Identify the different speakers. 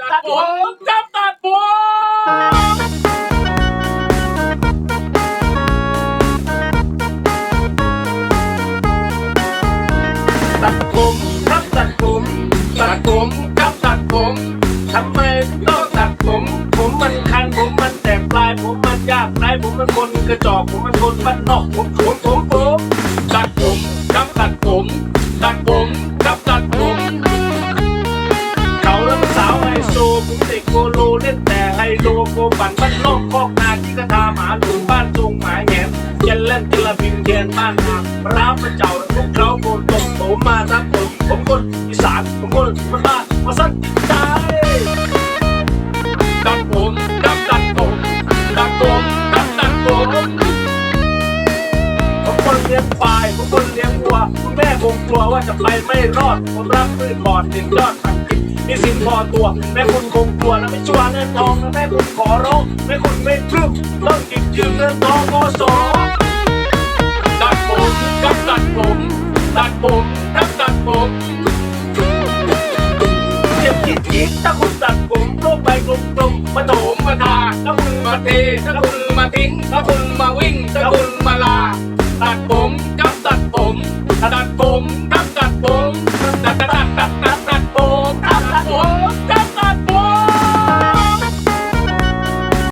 Speaker 1: ตัดผมจับตัดผมตัดผมครับตัดผมตัดผมครับตัดผมทำไมต้องตัดผม ผมมันคันผมมันแตกปลาย ผมมันยากไรผมมันคนกระจอกผมมันคนบ้านนอกผมผมผมผมตัดผมครับตัดผมตัดผม ไฮโลโกปั่นบ้านนอกคอกนาที่กระทาหมาหลุบ้านทรงหมาแหงนเจนเล่นเจลาบินเทียนบ้านนาร้าวมาเจ้าทุกเขาโกนตกผมมาทักผมผมคนอีสานผมคนมันบ้านมาสั้นจิตใจตัดผมดับตัดผมตัดผมดับตัดผม คนเลี้ยงควายผมคนเลี้ยงวัว คุณแม่คงกลัวว่าจะไปไม่รอด ผมรักพืชบอดหนึ่งยอดผักกินมีสินพอตัว แม่คุณคงกลัวนะไม่ชัวร์เงินทองนะแม่คุณขอร้องแม่คุณไม่พรึบต้องจิบยืมเงินทองโอสอตัดผมกับตัดผมตัดผมกับตัดผมเจ็บจิ๊ดจิ๊ดถ้าคุณตัดผมโลกไปกลมๆมาโถมมาทาถ้าคุณมาเทถ้าคุณมาทิ้งถ้าคุณมาวิ่งถ้าคุณมาลา ตัดผมกับตัดผมตัดผมกับตัดผม